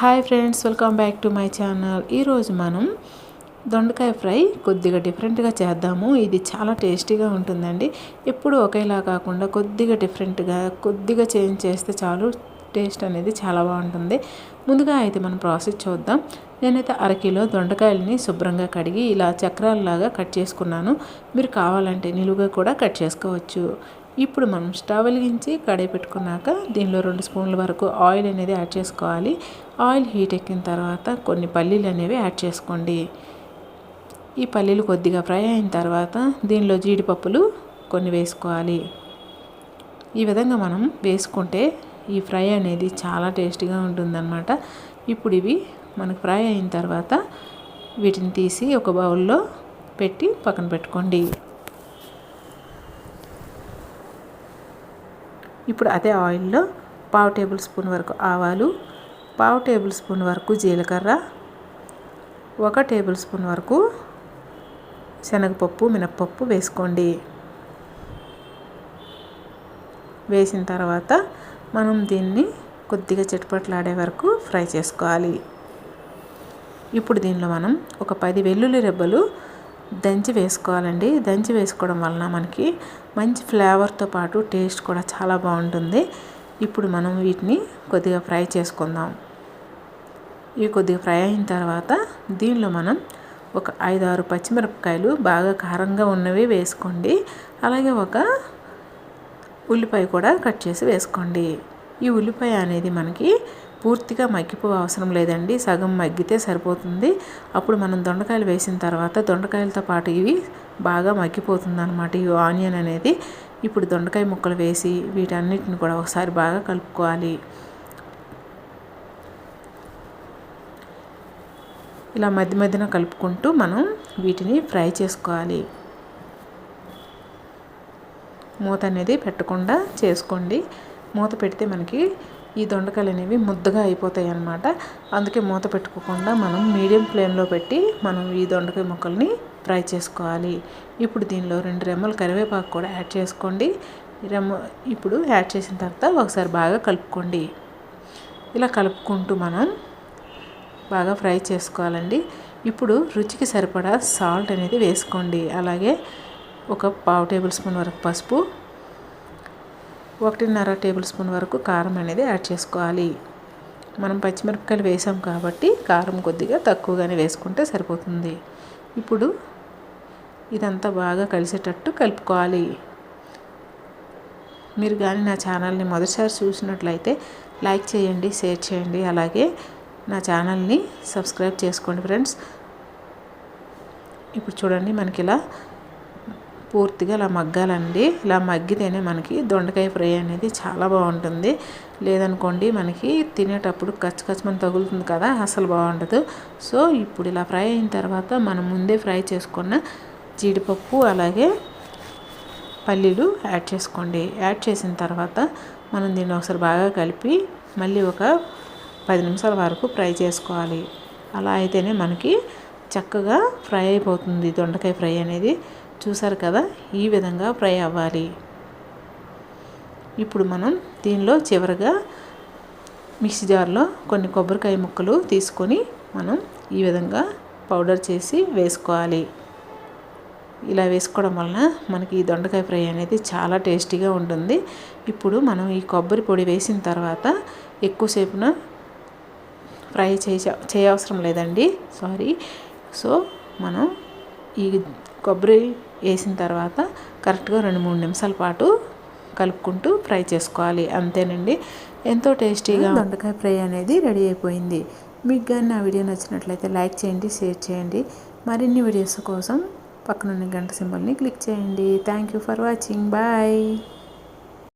Hi friends welcome back to my channel ఈరోజు మనం దొండకాయ ఫ్రై కొద్దిగా డిఫరెంట్గా చేద్దాము. ఇది చాలా టేస్టీగా ఉంటుందండి. ఎప్పుడు ఒకేలా కాకుండా కొద్దిగా డిఫరెంట్గా కొద్దిగా చేంజ్ చేస్తే చాలు టేస్ట్ అనేది చాలా బాగుంటుంది. ముందుగా అయితే మనం ప్రాసెస్ చూద్దాం. నేనైతే అరకిలో దొండకాయలని శుభ్రంగా కడిగి ఇలా చక్రాలలాగా కట్ చేసుకున్నాను. మీరు కావాలంటే నిలువుగా కూడా కట్ చేసుకోవచ్చు. ఇప్పుడు మనం స్టవ్ వెలిగించి కడాయి పెట్టుకున్నాక దీనిలో రెండు స్పూన్ల వరకు ఆయిల్ అనేది యాడ్ చేసుకోవాలి. ఆయిల్ హీట్ ఎక్కిన తర్వాత కొన్ని పల్లీలు అనేవి యాడ్ చేసుకోండి. ఈ పల్లీలు కొద్దిగా ఫ్రై అయిన తర్వాత దీనిలో జీడిపప్పులు కొన్ని వేసుకోవాలి. ఈ విధంగా మనం వేసుకుంటే ఈ ఫ్రై అనేది చాలా టేస్టీగా ఉంటుందన్నమాట. ఇప్పుడు ఇవి మనకు ఫ్రై అయిన తర్వాత వీటిని తీసి ఒక బౌల్లో పెట్టి పక్కన పెట్టుకోండి. ఇప్పుడు అదే ఆయిల్లో పావు టేబుల్ స్పూన్ వరకు ఆవాలు పావు టేబుల్ స్పూన్ వరకు జీలకర్ర ఒక టేబుల్ స్పూన్ వరకు శనగపప్పు మినప్పప్పు వేసుకోండి. వేసిన తర్వాత మనం దీన్ని కొద్దిగా చిటపట్లాడే వరకు ఫ్రై చేసుకోవాలి. ఇప్పుడు దీనిలో మనం ఒక పది వెల్లుల్లి రెబ్బలు దంచి వేసుకోవాలండి. దంచి వేసుకోవడం వలన మనకి మంచి ఫ్లేవర్తో పాటు టేస్ట్ కూడా చాలా బాగుంటుంది. ఇప్పుడు మనం వీటిని కొద్దిగా ఫ్రై చేసుకుందాం. ఇవి కొద్దిగా ఫ్రై అయిన తర్వాత దీనిలో మనం ఒక ఐదు ఆరు పచ్చిమిరపకాయలు బాగా కారంగా ఉన్నవి వేసుకోండి. అలాగే ఒక ఉల్లిపాయ కూడా కట్ చేసి వేసుకోండి. ఈ ఉల్లిపాయ అనేది మనకి పూర్తిగా మగ్గిపో అవసరం లేదండి. సగం మగ్గితే సరిపోతుంది. అప్పుడు మనం దొండకాయలు వేసిన తర్వాత దొండకాయలతో పాటు ఇవి బాగా మగ్గిపోతుంది అనమాట ఈ ఆనియన్ అనేది. ఇప్పుడు దొండకాయ ముక్కలు వేసి వీటన్నిటిని కూడా ఒకసారి బాగా కలుపుకోవాలి. ఇలా మధ్య మధ్యన కలుపుకుంటూ మనం వీటిని ఫ్రై చేసుకోవాలి. మూత అనేది పెట్టకుండా చేసుకోండి. మూత పెడితే మనకి ఈ దొండకాయలు అనేవి ముద్దగా అయిపోతాయి అన్నమాట అందుకే మూత పెట్టుకోకుండా మనం మీడియం ఫ్లేమ్లో పెట్టి మనం ఈ దొండకాయ ముక్కల్ని ఫ్రై చేసుకోవాలి. ఇప్పుడు దీనిలో రెండు రెమ్మలు కరివేపాకు కూడా యాడ్ చేసుకోండి. రెమ్మ ఇప్పుడు యాడ్ చేసిన తర్వాత ఒకసారి బాగా కలుపుకోండి. ఇలా కలుపుకుంటూ మనం బాగా ఫ్రై చేసుకోవాలండి. ఇప్పుడు రుచికి సరిపడా సాల్ట్ అనేది వేసుకోండి. అలాగే ఒక పావు టేబుల్ స్పూన్ వరకు పసుపు ఒకటిన్నర టేబుల్ స్పూన్ వరకు కారం అనేది యాడ్ చేసుకోవాలి. మనం పచ్చిమిరపకాయలు వేసాం కాబట్టి కారం కొద్దిగా తక్కువగానే వేసుకుంటే సరిపోతుంది. ఇప్పుడు ఇదంతా బాగా కలిసేటట్టు కలుపుకోవాలి. మీరు కానీ నా ఛానల్ని మొదటిసారి చూసినట్లయితే లైక్ చేయండి షేర్ చేయండి. అలాగే నా ఛానల్ని సబ్స్క్రైబ్ చేసుకోండి ఫ్రెండ్స్. ఇప్పుడు చూడండి మనకి ఇలా పూర్తిగా ఇలా మగ్గాలండి. ఇలా మగ్గితేనే మనకి దొండకాయ ఫ్రై అనేది చాలా బాగుంటుంది. లేదనుకోండి మనకి తినేటప్పుడు కచ్చకచ్చమని తగులుతుంది కదా అసలు బాగుండదు. సో ఇప్పుడు ఇలా ఫ్రై అయిన తర్వాత మనం ముందే ఫ్రై చేసుకున్న జీడిపప్పు అలాగే పల్లీలు యాడ్ చేసుకోండి. యాడ్ చేసిన తర్వాత మనం దీన్ని ఒకసారి బాగా కలిపి మళ్ళీ ఒక పది నిమిషాల వరకు ఫ్రై చేసుకోవాలి. అలా అయితేనే మనకి చక్కగా ఫ్రై అయిపోతుంది దొండకాయ ఫ్రై అనేది. చూసారు కదా? ఈ విధంగా ఫ్రై అవ్వాలి. ఇప్పుడు మనం దీనిలో చివరిగా మిక్సీ జార్లో కొన్ని కొబ్బరికాయ ముక్కలు తీసుకొని మనం ఈ విధంగా పౌడర్ చేసి వేసుకోవాలి. ఇలా వేసుకోవడం వలన మనకి ఈ దొండకాయ ఫ్రై అనేది చాలా టేస్టీగా ఉంటుంది. ఇప్పుడు మనం ఈ కొబ్బరి పొడి వేసిన తర్వాత ఎక్కువసేపున ఫ్రై చేయ చేయవసరం లేదండి. సారీ. సో మనం ఈ కొబ్బరి వేసిన తర్వాత కరెక్ట్గా రెండు మూడు నిమిషాల పాటు కలుపుకుంటూ ఫ్రై చేసుకోవాలి. అంతేనండి. ఎంతో టేస్టీగా దొండకాయ ఫ్రై అనేది రెడీ అయిపోయింది. మీకు కానీ నా వీడియో నచ్చినట్లయితే లైక్ చేయండి షేర్ చేయండి. మరిన్ని వీడియోస్ కోసం పక్కనున్న గంట సింబల్ని క్లిక్ చేయండి. Thank you for watching. Bye.